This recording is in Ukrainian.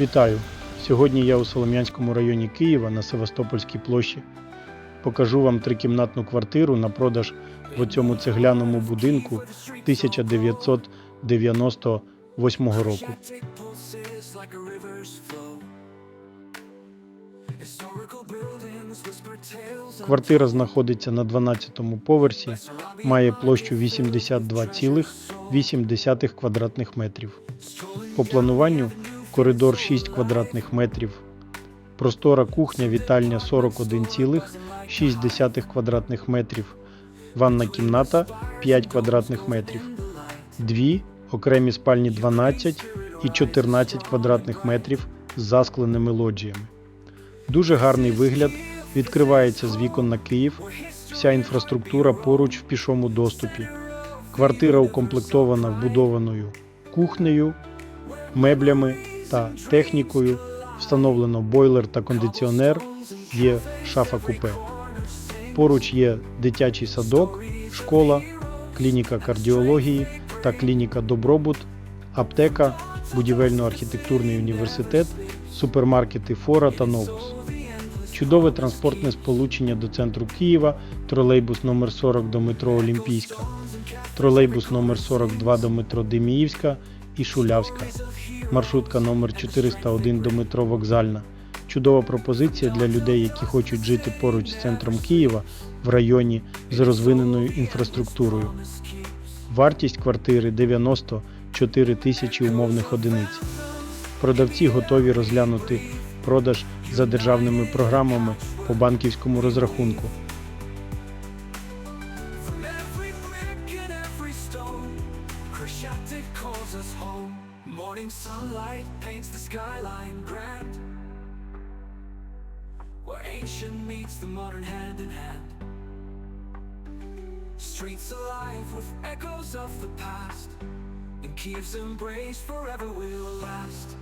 Вітаю! Сьогодні я у Солом'янському районі Києва на Севастопольській площі. Покажу вам трикімнатну квартиру на продаж в цьому цегляному будинку 1998 року. Квартира знаходиться на 12-му поверсі, має площу 82,8 квадратних метрів. По плануванню коридор 6 квадратних метрів, простора кухня, вітальня 41,6 квадратних метрів, ванна кімната 5 квадратних метрів, дві окремі спальні 12 і 14 квадратних метрів з заскленими лоджіями. Дуже гарний вигляд, відкривається з вікон на Київ, вся інфраструктура поруч в пішому доступі. Квартира укомплектована вбудованою кухнею, меблями та технікою. Встановлено бойлер та кондиціонер, є шафа купе. Поруч є дитячий садок, школа, клініка кардіології та клініка Добробут, аптека, будівельно-архітектурний університет, супермаркети Фора та Новус. Чудове транспортне сполучення до центру Києва, тролейбус номер 40 до метро Олімпійська, тролейбус номер 42 до метро Деміївська і Шулявська, маршрутка номер 401 до метро Вокзальна. Чудова пропозиція для людей, які хочуть жити поруч з центром Києва в районі з розвиненою інфраструктурою. Вартість квартири 94 тисячі умовних одиниць. Продавці готові розглянути продаж за державними програмами по банківському розрахунку. Crescentic calls us home. Morning sunlight paints the skyline grand. Where ancient meets the modern hand in hand. Streets alive with echoes of the past. And Kiev's embrace forever will last.